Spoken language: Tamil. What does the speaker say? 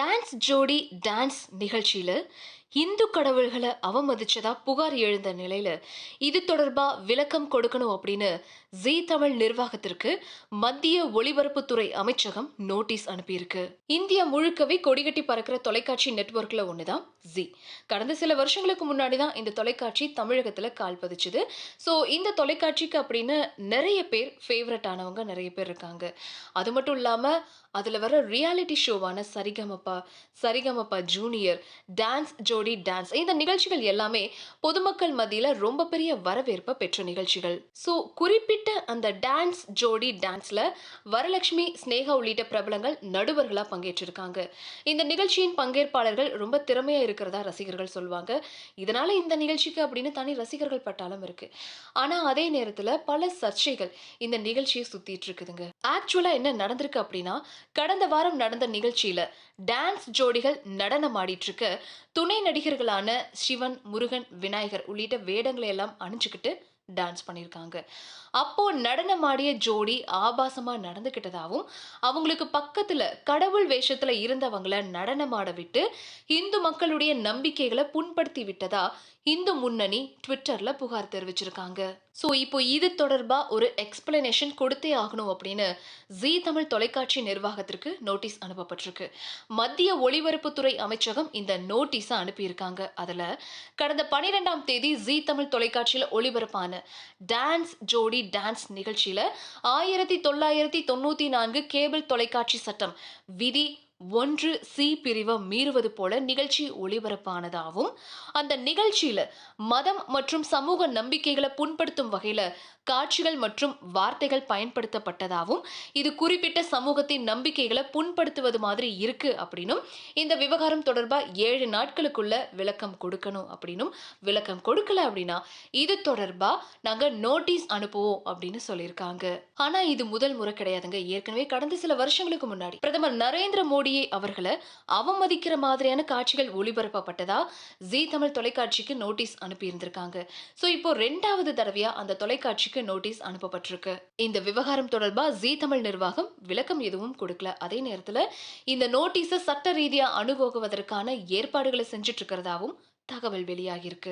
டான்ஸ் ஜோடி டான்ஸ் நிகழ்ச்சியில் இந்து கடவுள்களை அவமதிச்சதா புகார் எழுந்த நிலையில இது தொடர்பா விளக்கம் கொடுக்கணும் அப்படின்னு ஜி தமிழ் நிர்வாகத்திற்கு மத்திய ஒளிபரப்புத்துறை அமைச்சகம் நோட்டீஸ் அனுப்பியிருக்கு. இந்தியா முழுக்கவே கொடிகட்டி பறக்கிற தொலைக்காட்சி நெட்வொர்க்ல ஒண்ணுதான் ஜி. கடந்த சில வருஷங்களுக்கு முன்னாடி தான் இந்த தொலைக்காட்சி தமிழகத்துல கால் பதிச்சுது. ஸோ இந்த தொலைக்காட்சிக்கு அப்படின்னு நிறைய பேர் ஃபேவரட் ஆனவங்க நிறைய பேர் இருக்காங்க. அது மட்டும் இல்லாம அதுல வர ரியாலிட்டி ஷோவான சரிகமப்பா சரிகமப்பா ஜூனியர் டான்ஸ் ஜோ ஜோடி டான்ஸ். இந்த நிகழ்ச்சிகள் எல்லாமே பொதுமக்கள் மத்தியில ரொம்ப பெரிய வரவேற்பை பெற்ற நிகழ்ச்சிகள். ஸோ குறிப்பிட்ட அந்த டான்ஸ் ஜோடி டான்ஸ்ல வரலட்சுமி ஸ்னேகா உள்ளிட்ட பிரபலங்கள் நடுவர்களா பங்கேற்றிருக்காங்க. இந்த நிகழ்ச்சியின் பங்கேற்பாளர்கள் ரொம்ப திறமையா இருக்கிறதா ரசிகர்கள் சொல்லுவாங்க இதனால இந்த நிகழ்ச்சிக்கு அப்படின்னு தனி ரசிகர்கள் பட்டாலும் இருக்கு. ஆனா அதே நேரத்துல பல சர்ச்சைகள் இந்த நிகழ்ச்சியை சுத்திட்டு இருக்குதுங்க. ஆக்சுவலா என்ன நடந்திருக்கு அப்படின்னா கடந்த வாரம் நடந்த நிகழ்ச்சியில டான்ஸ் ஜோடிகள் நடனம் ஆடிட்டு இருக்க துணை நடிகர்களான சிவன் முருகன் விநாயகர் உள்ளிட்ட வேடங்களை எல்லாம் அணிஞ்சுக்கிட்டு டான்ஸ் பண்ணியிருக்காங்க அப்போது நடனமாடிய ஜோடி ஆபாசமாக நடந்துக்கிட்டதாகவும் அவங்களுக்கு பக்கத்தில் கடவுள் வேஷத்தில் இருந்தவங்கள நடனமாட விட்டு இந்து மக்களுடைய நம்பிக்கைகளை புண்படுத்தி விட்டதா இந்து முன்னணி ட்விட்டரில் புகார் தெரிவிச்சிருக்காங்க. ஸோ இப்போ இது தொடர்பாக ஒரு எக்ஸ்பிளனேஷன் கொடுத்தே ஆகணும் அப்படின்னு ஜீ தமிழ் தொலைக்காட்சி நிர்வாகத்திற்கு நோட்டீஸ் அனுப்பப்பட்டிருக்கு. மத்திய ஒளிபரப்புத்துறை அமைச்சகம் இந்த நோட்டீஸை அனுப்பியிருக்காங்க. அதில் கடந்த பனிரெண்டாம் தேதி ஜீ தமிழ் தொலைக்காட்சியில் ஒளிபரப்பான டான்ஸ் ஜோடி டான்ஸ் நிகழ்ச்சியில ஆயிரத்தி தொள்ளாயிரத்தி தொண்ணூத்தி நான்கு கேபிள் தொலைக்காட்சி சட்டம் விதி ஒன்று சி பிரிவை மீறுவது போல நிகழ்ச்சி ஒளிபரப்பானதாகவும் அந்த நிகழ்ச்சியில மதம் மற்றும் சமூக நம்பிக்கைகளை புண்படுத்தும் வகையில காட்சிகள் மற்றும் வார்த்தைகள் பயன்படுத்தப்பட்டதாகவும் இது குறிப்பிட்ட சமூகத்தின் நம்பிக்கைகளை புண்படுத்துவது மாதிரி இருக்கு அப்படின்னும் இந்த விவகாரம் தொடர்பா ஏழு நாட்களுக்குள்ள விளக்கம் கொடுக்கணும் அப்படின்னும் விளக்கம் கொடுக்கல அப்படின்னா இது தொடர்பா நாங்க நோட்டீஸ் அனுப்புவோம் அப்படின்னு சொல்லியிருக்காங்க. ஆனா இது முதல் முறை கிடையாதுங்க. ஏற்கனவே கடந்த சில வருஷங்களுக்கு முன்னாடி பிரதமர் நரேந்திர மோடி மோடியை அவர்களை அவமதிக்கிற மாதிரியான காட்சிகள் ஒளிபரப்பப்பட்டதா? ஜீ தமிழ் தொலைக்காட்சிக்கு நோட்டீஸ் அனுப்பி இருந்திருக்காங்க ஸோ இப்போ ரெண்டாவது தடவையா அந்த தொலைக்காட்சிக்கு நோட்டீஸ் அனுப்பப்பட்டிருக்கு. இந்த விவகாரம் தொடர்பா ஜீ தமிழ் நிர்வாகம் விளக்கம் எதுவும் கொடுக்கல. அதே நேரத்துல இந்த நோட்டீஸை சட்ட ரீதியா அணுகுவதற்கான ஏற்பாடுகளை செஞ்சுட்டு இருக்கிறதாவும் தகவல் வெளியாகியிருக்கு.